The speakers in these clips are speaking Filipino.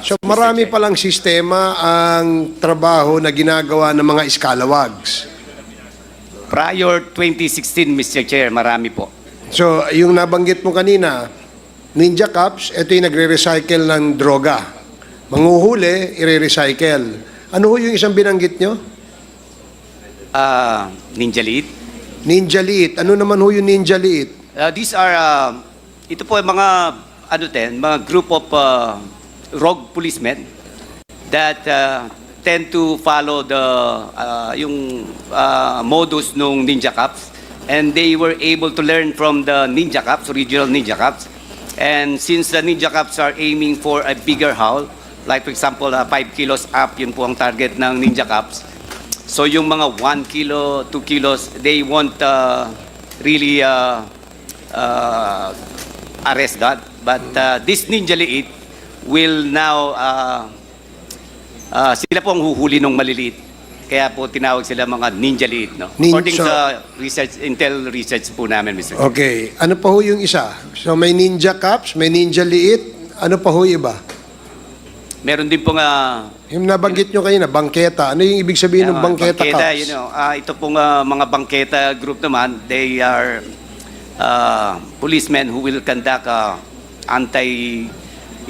So marami palang sistema ang trabaho na ginagawa ng mga scalawags. Prior 2016, Mr. Chair, marami po. So yung nabanggit mo kanina, Ninja Cups, ito yung nagre-recycle ng droga. Manguhuli, ire-recycle. Ano ho yung isang binanggit nyo? Ah, Ninja Lead. Ninja Liit. Ano naman ho yung Ninja Liit? Uh, these are, uh, ito po ay mga, ano din, mga group of uh, rogue policemen that uh, tend to follow the, uh, yung uh, modus nung Ninja Cops. And they were able to learn from the Ninja Cops, original Ninja Cops. And since the Ninja Cops are aiming for a bigger haul, like for example, 5 kilos up, yun po ang target ng Ninja Cops. So yung mga 1 kilo, 2 kilos, they won't uh, really uh, uh, arrest that. But uh, this Ninja Liit will now, uh, uh, sila po ang huhuli ng maliliit. Kaya po tinawag sila mga Ninja Liit. No? Nin- According sa research, intel research po namin, Mr. Okay. Ano pa ho yung isa? So may Ninja Cups, may Ninja Liit. Ano pa ho yung iba? Meron din po nga Yung nabanggit nyo kanina, bangketa. Ano yung ibig sabihin ng Yeah, bangketa, bangketa, Cups? you know, ah, ito pong ah, mga bangketa group naman, they are ah, policemen who will conduct ah,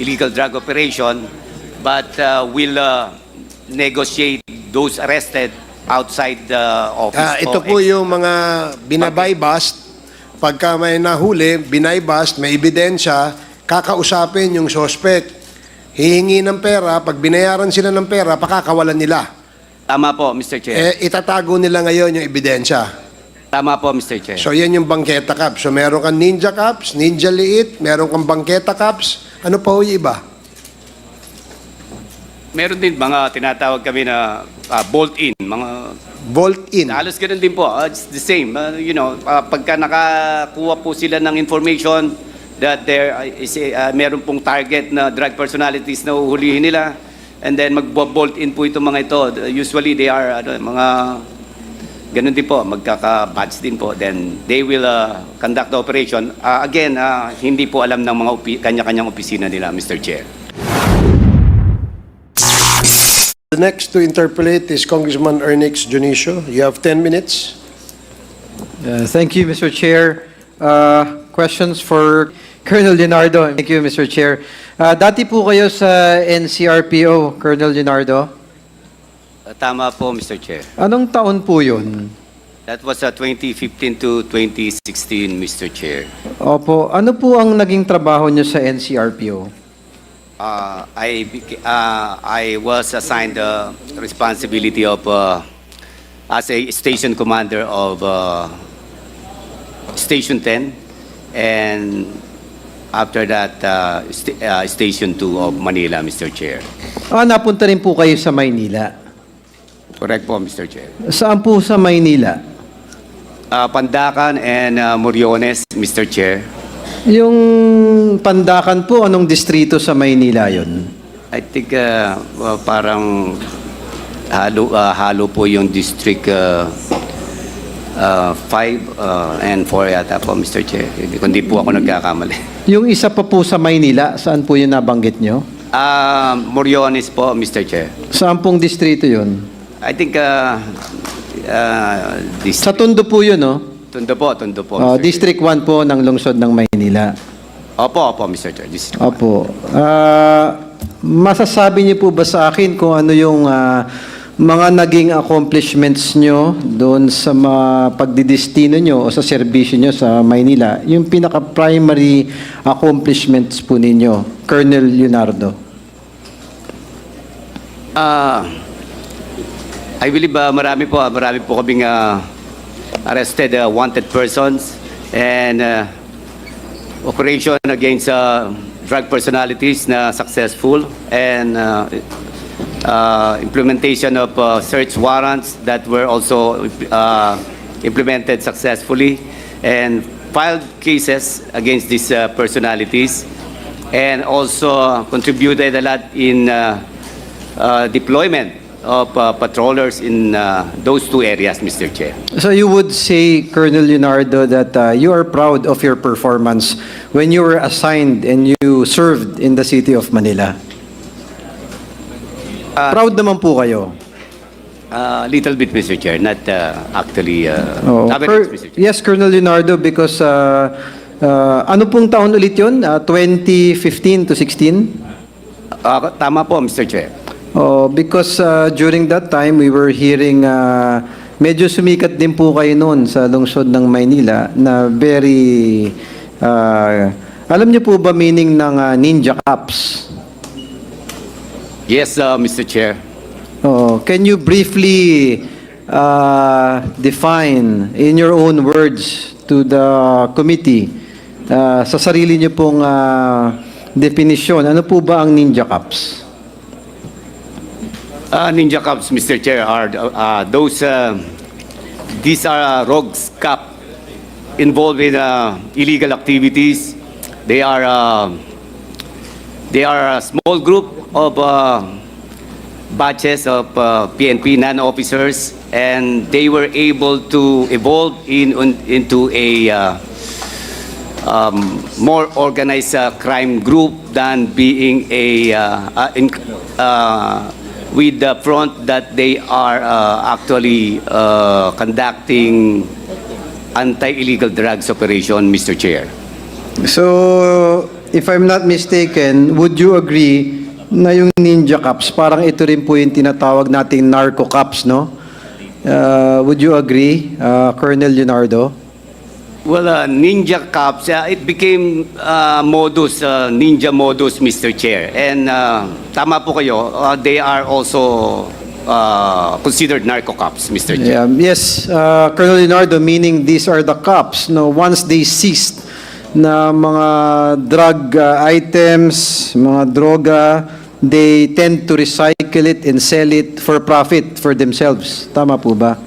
anti-illegal drug operation but ah, will ah, negotiate those arrested outside the office. Ah, ito po ex- yung mga binabaybast. Pagka may nahuli, binaybast, may ebidensya, kakausapin yung suspect. Hihingi ng pera, pag binayaran sila ng pera, pakakawalan nila. Tama po, Mr. Chair. Eh, itatago nila ngayon yung ebidensya. Tama po, Mr. Chair. So, yan yung bangketa cups. So, meron kang ninja cups, ninja liit, meron kang bangketa cups. Ano pa ho yung iba? Meron din mga tinatawag kami na ah, bolt-in, mga Vault in. Halos ganun din po. Uh, it's the same. Uh, you know, uh, pagka nakakuha po sila ng information that there is a, uh, meron pong target na drug personalities na uhulihin nila and then mag-bolt in po itong mga ito. Usually they are ano, mga ganun din po, magkaka-badge din po. Then they will uh, conduct the operation. Uh, again, uh, hindi po alam ng mga opi- kanya-kanyang opisina nila, Mr. Chair. The next to interpolate is Congressman Ernix Junicio. You have 10 minutes. Uh, Thank you, Mr. Chair. Uh, Questions for Colonel Leonardo. Thank you, Mr. Chair. Uh, Dati po kayo sa NCRPO, Colonel Leonardo. Uh, tama po, Mr. Chair. Anong taon po yun? That was uh, 2015 to 2016, Mr. Chair. Opo, ano po ang naging trabaho niyo sa NCRPO? Uh, I beca- uh, I was assigned the responsibility of uh, as a station commander of uh, Station 10, and after that, uh, st- uh, Station 2 of Manila, Mr. Chair. Ah, napunta rin po kayo sa Maynila. Correct po, Mr. Chair. Saan po sa Maynila? Uh, Pandacan and uh, Moriones, Mr. Chair. Yung Pandakan po, anong distrito sa Maynila yon? I think uh, uh, parang halo, uh, halo po yung District 5 uh, five, uh, and 4 yata po, Mr. Chair. Kung di po ako nagkakamali. Yung isa pa po sa Maynila, saan po yun nabanggit nyo? Uh, Moriones po, Mr. Chair. Saan pong distrito yun? I think uh, uh, this, Sa Tondo po yun, no? Tondo po, Tondo po. Oh, Mr. District 1 po ng lungsod ng Maynila. Opo, opo, Mr. Chair. This, Opo. Ah, masasabi niyo po ba sa akin kung ano yung ah, mga naging accomplishments nyo doon sa mga pagdidestino nyo o sa serbisyo nyo sa Maynila? Yung pinaka-primary accomplishments po ninyo, Colonel Leonardo. Ah, I believe uh, marami po, ah, marami po kaming uh, arrested uh, wanted persons and uh, operation against uh, drug personalities na successful and uh, uh, implementation of uh, search warrants that were also uh, implemented successfully and filed cases against these uh, personalities and also contributed a lot in uh, uh, deployment of uh, patrollers in uh, those two areas, Mr. Chair. So you would say, Colonel Leonardo, that uh, you are proud of your performance when you were assigned and you served in the city of Manila? Ah. Proud naman po kayo. Uh, little bit, Mr. Chair, not uh, actually. Uh, Oo. average, Mr. Chair. yes, Colonel Leonardo, because uh, uh, ano pong taon ulit yun? Uh, 2015 to 16? Ah, tama po, Mr. Chair. Oh, because uh, during that time we were hearing uh, medyo sumikat din po kayo noon sa lungsod ng Maynila na very uh, alam niyo po ba meaning ng uh, ninja cops? Yes, uh, Mr. Chair. Oh, can you briefly uh, define in your own words to the committee uh, sa sarili niyo pong uh, definisyon, ano po ba ang ninja cops? Uh, Ninja Cops, Mr. Chair, are uh, those, uh, these are uh, rogues cop involved in uh, illegal activities. They are, uh, they are a small group of uh, batches of uh, PNP non-officers and they were able to evolve in, into a uh, um, more organized uh, crime group than being a uh, uh, in, uh, with the front that they are uh, actually uh, conducting anti-illegal drugs operation, Mr. Chair. So, if I'm not mistaken, would you agree na yung ninja cops, parang ito rin po yung tinatawag nating narco cops, no? Uh, would you agree, uh, Colonel Leonardo? Well, uh, ninja cops, uh, it became uh, modus, uh, ninja modus, Mr. Chair. And uh, tama po kayo, uh, they are also uh, considered narco cops, Mr. Chair. Yeah, yes, uh, Colonel Leonardo, meaning these are the cops, no? Once they seized na mga drug uh, items, mga droga, they tend to recycle it and sell it for profit for themselves. Tama po ba?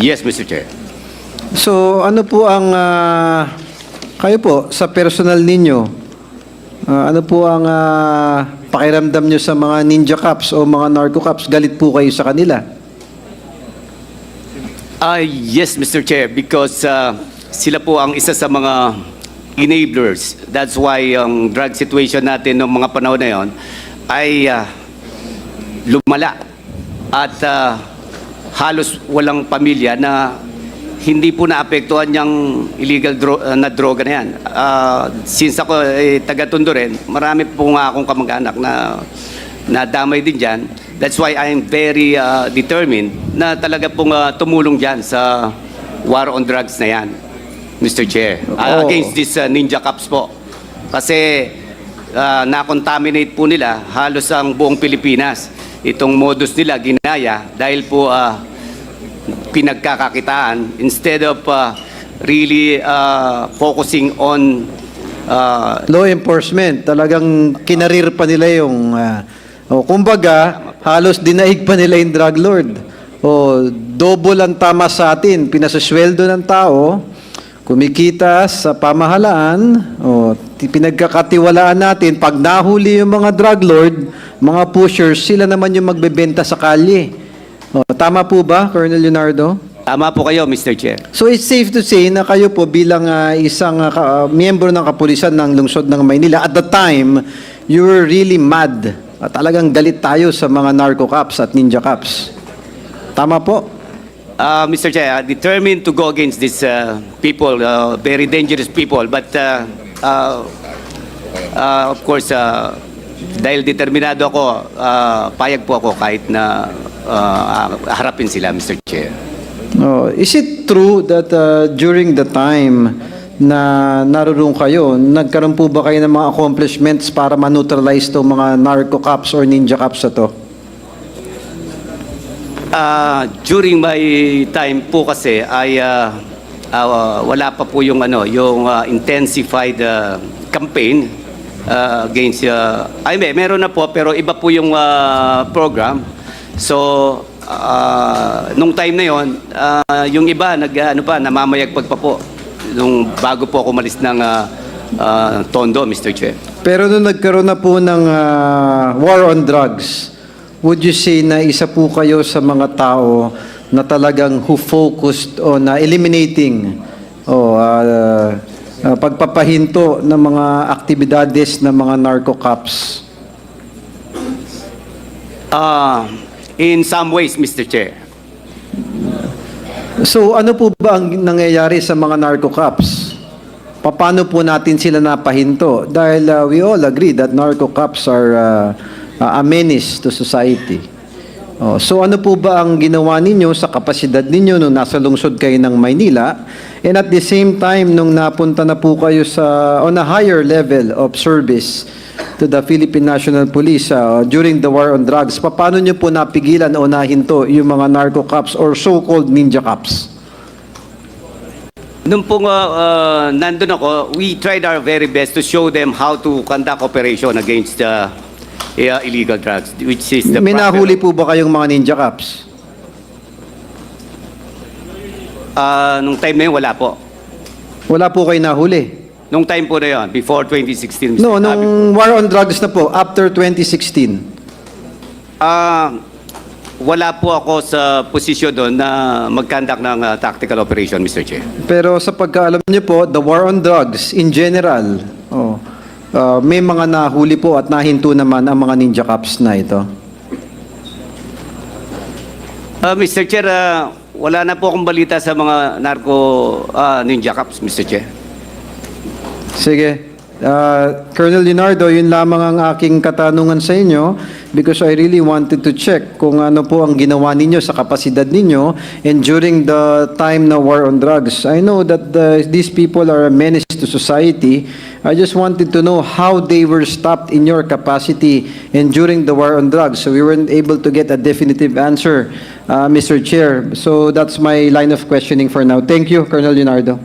Yes, Mr. Chair. So, ano po ang ah, kayo po sa personal ninyo? ah, ano po ang ah, pakiramdam nyo sa mga ninja cops o mga narco cops? Galit po kayo sa kanila? Ah, yes, Mr. Chair, because uh, sila po ang isa sa mga enablers. That's why ang drug situation natin noong mga panahon na yon ay ah, lumala at ah, halos walang pamilya na hindi po naapektuhan yung illegal dro- ah, na droga na yan. Ah, since ako eh, taga-Tondo rin, marami po nga akong kamag-anak na nadamay din dyan. That's why I'm very ah, determined na talaga pong ah, tumulong dyan sa war on drugs na yan, Mr. Chair. Oo. against this ah, ninja cops po. Kasi ah, na-contaminate po nila halos ang buong Pilipinas. Itong modus nila ginaya dahil po ah, pinagkakakitaan instead of uh, really uh, focusing on uh, Law enforcement, talagang kinarir pa nila yung... ah, o kumbaga, halos dinaig pa nila yung drug lord. O double ang tama sa atin, pinasasweldo ng tao, kumikita sa pamahalaan, o ti- pinagkakatiwalaan natin, pag nahuli yung mga drug lord, mga pushers, sila naman yung magbebenta sa kalye. O, tama po ba, Colonel Leonardo? tama po kayo Mr. Chair. So it's safe to say na kayo po bilang ah, isang ah, miyembro ng kapulisan ng lungsod ng Maynila, at the time, you were really mad. At talagang galit tayo sa mga narco cops at ninja cops. Tama po? Uh, Mr. Chair, uh, determined to go against these uh, people, uh, very dangerous people. But uh, uh, uh, of course, uh, dahil determinado ako, uh, payag po ako kahit na uh, harapin sila, Mr. Chair. Oh, is it true that ah, during the time na naroon kayo, nagkaroon po ba kayo ng mga accomplishments para ma-neutralize itong mga narco cops or ninja cops na to? Ah, during my time po kasi ay ah, ah, wala pa po yung ano, yung ah, intensified ah, campaign ah, against ah, ay may meron na po pero iba po yung ah, program. So ah, nung time na yon, ah, yung iba nag ano pa namamayagpag pa po nung bago po ako malis ng ah, ah, Tondo, Mr. Chair. Pero nung nagkaroon na po ng ah, war on drugs, would you say na isa po kayo sa mga tao na talagang who focused on ah, eliminating o ah, ah, pagpapahinto ng mga aktibidades ng mga narco cops? Uh, in some ways, Mr. Chair. So ano po ba ang nangyayari sa mga narco cops? Paano po natin sila napahinto? Dahil uh, we all agree that narco cops are uh, uh, a menace to society. Oh, so ano po ba ang ginawa ninyo sa kapasidad ninyo nung nasa lungsod kayo ng Maynila? And at the same time, nung napunta na po kayo sa on a higher level of service to the Philippine National Police uh, during the war on drugs, paano nyo po napigilan o nahinto yung mga narco cops or so-called ninja cops? Nung pong uh, uh, nandun ako, we tried our very best to show them how to conduct operation against the uh, illegal drugs, which is the May nahuli po ba kayong mga ninja cops? Ah, nung time na yun, wala po. Wala po kayo nahuli. Nung time po na yun, before 2016. No, Mr. Sabi- nung war on drugs na po, after 2016. Ah, wala po ako sa posisyon doon na mag-conduct ng ah, tactical operation, Mr. Chair. Pero sa pagkaalam niyo po, the war on drugs in general, uh, may mga nahuli po at nahinto naman ang mga ninja cops na ito. Ah, Mr. Chair, ah, wala na po akong balita sa mga narco ah, ninja cops, Mr. Chair. Sige. Uh, Colonel Leonardo, yun lamang ang aking katanungan sa inyo because I really wanted to check kung ano po ang ginawa ninyo sa kapasidad ninyo and during the time na war on drugs. I know that the, these people are a menace to society. I just wanted to know how they were stopped in your capacity and during the war on drugs. So we weren't able to get a definitive answer, uh, Mr. Chair. So that's my line of questioning for now. Thank you, Colonel Leonardo.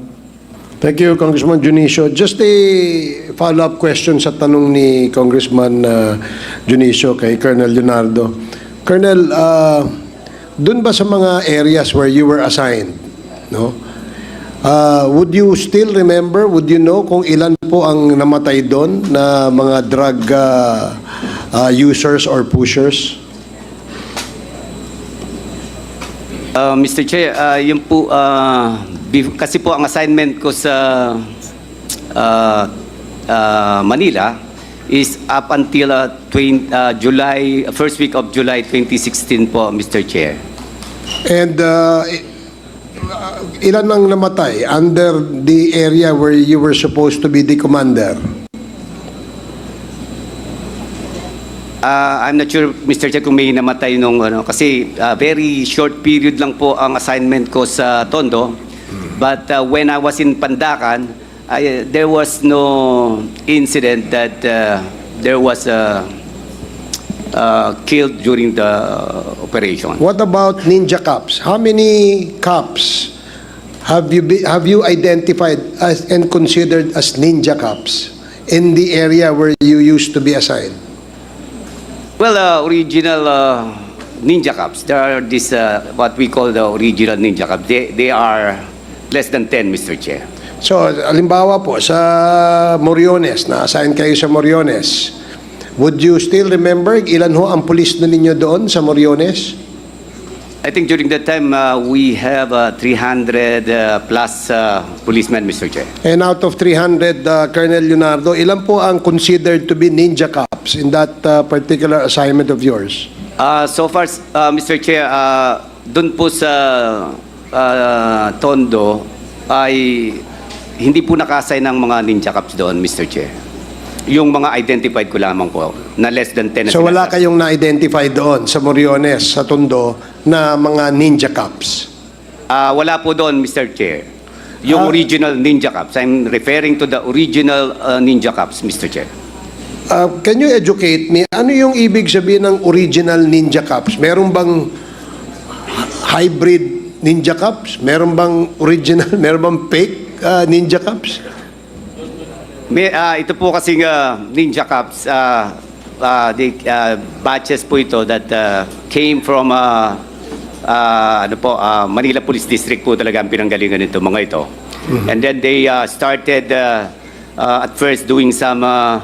Thank you, Congressman Junicio. Just a follow-up question sa tanong ni Congressman uh, Junicio kay Colonel Leonardo. Colonel, uh, dun ba sa mga areas where you were assigned, no? Uh, would you still remember, would you know kung ilan po ang namatay doon na mga drug uh, uh, users or pushers? Uh, Mr. Chair, uh, yun po, uh, kasi po ang assignment ko sa uh, uh, Manila is up until uh, twen- uh, July, first week of July 2016 po, Mr. Chair. And uh, ilan ang namatay under the area where you were supposed to be the commander? Uh, I'm not sure, Mr. Chair, kung may namatay nung ano, kasi uh, very short period lang po ang assignment ko sa Tondo. But uh, when I was in Pandacan, I, there was no incident that uh, there was a uh, killed during the operation. What about ninja cops? How many cops have you be, have you identified as and considered as ninja cops in the area where you used to be assigned? Well, uh, original uh, ninja cops. There are this uh, what we call the original ninja cops. They they are less than 10, Mr. Chair. So, alimbawa po sa Moriones, na-assign kayo sa Moriones. Would you still remember ilan ho ang pulis na ninyo doon sa Moriones? I think during that time uh, we have uh, 300 uh, plus uh, policemen, Mr. Chair. And out of 300, uh, Colonel Leonardo, ilan po ang considered to be ninja cops in that uh, particular assignment of yours? Uh, so far, uh, Mr. Chair, uh, dun po sa uh, Tondo ay hindi po nakasay ng mga ninja cops doon, Mr. Chair. Yung mga identified ko lamang po na less than 10 na So wala sinasabi. kayong na-identify doon sa Moriones, sa Tondo, na mga ninja cops? Ah, wala po doon, Mr. Chair. Yung Ah. original ninja cops. I'm referring to the original uh, ninja cops, Mr. Chair. Uh, can you educate me, ano yung ibig sabihin ng original ninja cops? Meron bang hybrid ninja cops? Meron bang original, meron bang fake uh, ninja cops? May, ah, ito po kasing ah, ninja cops, ah, ah, the, ah, batches po ito that ah, came from ah, ah, ano po, ah, Manila Police District po talaga ang pinanggalingan nito, mga ito. And then they ah, started ah, ah, at first doing some ah,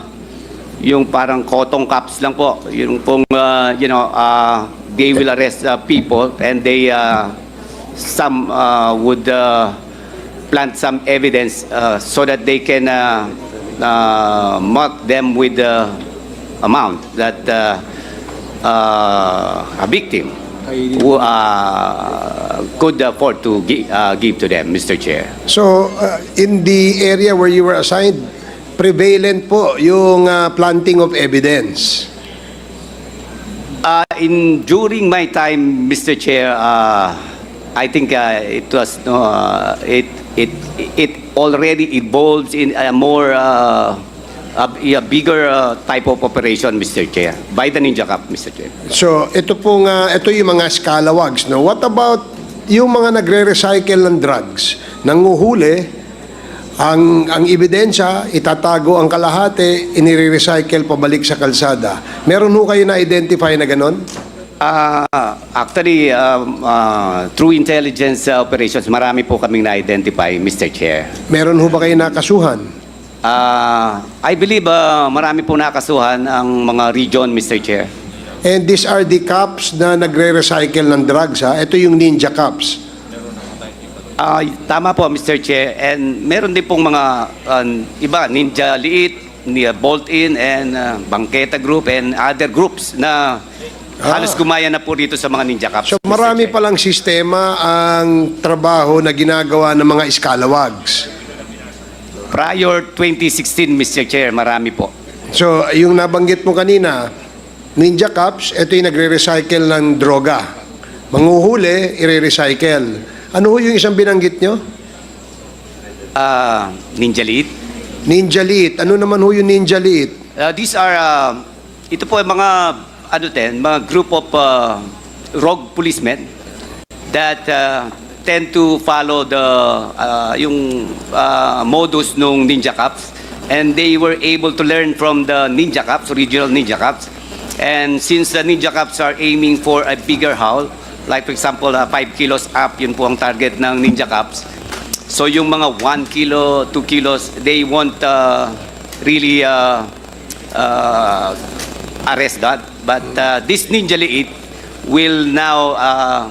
yung parang cotton caps lang po, yung pong, ah, you know, ah, they will arrest ah, people and they, ah, some ah, would ah, plant some evidence uh, so that they can uh, uh, mark them with the amount that uh, uh, a victim who uh, could afford to gi- uh, give to them, Mr. Chair. So, uh, in the area where you were assigned, prevalent po yung uh, planting of evidence. Uh, in during my time, Mr. Chair, uh, I think uh, it was no, uh, it it it already evolves in a more uh, a, a bigger uh, type of operation, Mr. Chair, by the Ninja Cup, Mr. Chair. So, ito pong, uh, ito yung mga scalawags, no? What about yung mga nagre-recycle ng drugs? Nanguhuli, ang, ang ebidensya, itatago ang kalahati, inire-recycle pabalik sa kalsada. Meron ho kayo na-identify na ganon? Uh, actually, um, uh, through intelligence uh, operations, marami po kaming na-identify, Mr. Chair. Meron ho ba kayo nakasuhan? Uh, I believe uh, marami po nakasuhan ang mga region, Mr. Chair. And these are the cops na nagre-recycle ng drugs, ha? Ito yung ninja cops. Ah, tama po, Mr. Chair. And meron din pong mga uh, iba, Ninja Liit, Bolt-in, and uh, Bangketa Group, and other groups na halos gumaya na po dito sa mga Ninja Cups. So marami palang sistema ang trabaho na ginagawa ng mga scalawags. Prior 2016, Mr. Chair, marami po. So, yung nabanggit mo kanina, Ninja Cups, ito yung nagre-recycle ng droga. Manguhuli, ire-recycle. Ano ho yung isang binanggit nyo? Ah, Ninja Liit. Ninja Lead. Ano naman ho yung Ninja Lead? Uh, these are, uh, ito po ay mga, ano din, mga group of uh, rogue policemen that uh, tend to follow the, uh, yung uh, modus nung Ninja Cups. And they were able to learn from the Ninja Cups, original Ninja Cups. And since the Ninja Cups are aiming for a bigger hull, like for example, 5 kilos up, yun po ang target ng Ninja Cups. So yung mga 1 kilo, 2 kilos, they won't uh, really uh, uh, arrest that. But uh, this Ninja Liit will now, uh,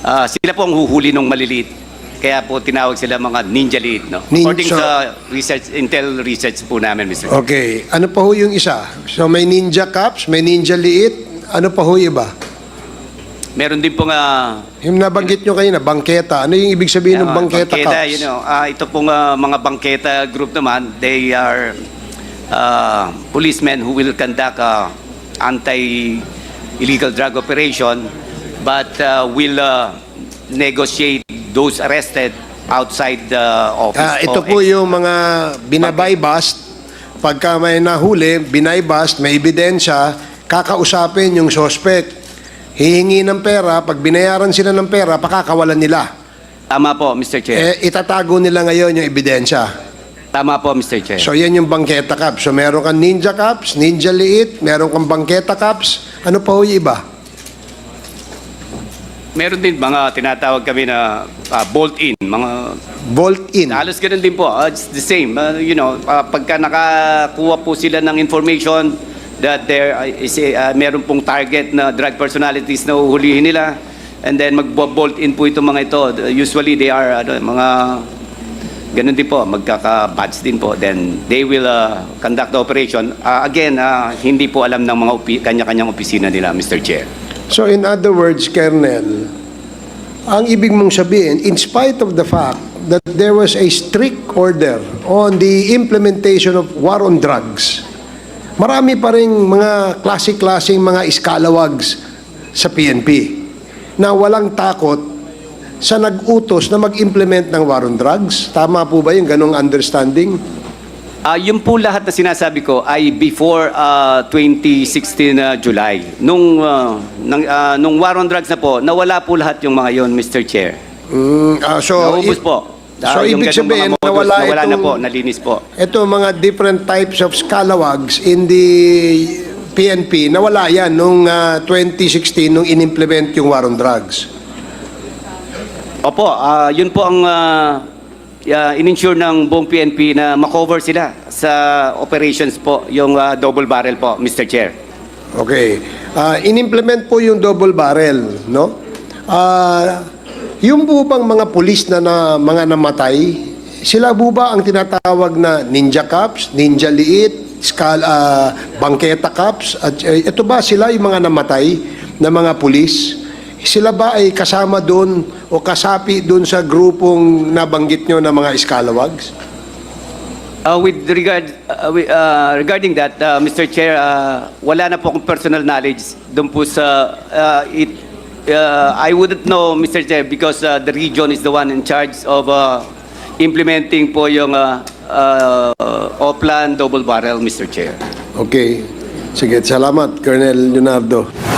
uh, sila po ang huhuli ng maliliit. Kaya po tinawag sila mga Ninja Liit. No? Nin- According sa research, intel research po namin, Mr. Okay. Ano pa ho yung isa? So, may Ninja Cups, may Ninja Liit. Ano pa ho iba? Meron din pong uh, Yung nabanggit nyo kanina, bangketa. Ano yung ibig sabihin ng Ah, bangketa, Cups? you know, ah, ito pong ah, mga bangketa group naman, they are uh, policemen who will conduct uh, anti-illegal drug operation but uh, will uh, negotiate those arrested outside the office. Ah, ito po yung mga binabaybast. Pagka may nahuli, binaybast, may ebidensya, kakausapin yung suspect. Hihingi ng pera, pag binayaran sila ng pera, pakakawalan nila. Tama po, Mr. Chair. Eh, itatago nila ngayon yung ebidensya. Tama po, Mr. Chair. So, yan yung bangketa cups. So, meron kang ninja cups, ninja liit, meron kang bangketa cups. Ano pa ho yung iba? Meron din mga tinatawag kami na ah, bolt-in, mga Bolt in. Halos ganun din po. Uh, it's the same. Uh, you know, uh, pagka nakakuha po sila ng information that there is a, uh, meron pong target na drug personalities na uhulihin nila and then mag-bolt in po itong mga ito. Usually they are ano, mga ganun din po, magkaka-badge din po. Then they will uh, conduct the operation. Uh, again, uh, hindi po alam ng mga opi- kanya-kanyang opisina nila, Mr. Chair. So, in other words, Colonel, ang ibig mong sabihin, in spite of the fact that there was a strict order on the implementation of war on drugs, marami pa rin mga klase-klaseng mga iskalawags sa PNP na walang takot sa nag-utos na mag-implement ng war on drugs. Tama po ba yung ganong understanding? Ah, yung po lahat na sinasabi ko ay before ah, 2016 na July. Nung ah, nang, ah, nung war on drugs na po, nawala po lahat yung mga yon, Mr. Chair. Mm, ah, so, Naubos po. So, Ah, yung ibig sabihin, modus, nawala, nawala na itong- po, nalinis po. Ito mga different types of scalawags in the PNP, nawala yan nung ah, 2016 nung inimplement yung war on drugs. Opo, ah, yun po ang ah, ah, in-insure ng buong PNP na makover sila sa operations po, yung ah, double barrel po, Mr. Chair. Okay. Ah, inimplement po yung double barrel, no? Ah, yung po mga pulis na, na mga namatay, sila po ba ang tinatawag na ninja cops, ninja liit, skal, ah, bangketa cops? At eh, ito ba sila yung mga namatay na mga pulis? Sila ba ay kasama doon o kasapi doon sa grupong nabanggit nyo na mga iskalawags? Uh, with regard uh, uh, regarding that, uh, Mr. Chair, uh, wala na po akong personal knowledge doon po sa uh, it. Uh, I wouldn't know, Mr. Chair, because uh, the region is the one in charge of uh, implementing po yung uh, uh, Oplan double barrel, Mr. Chair. Okay. Sige, salamat, Colonel Leonardo.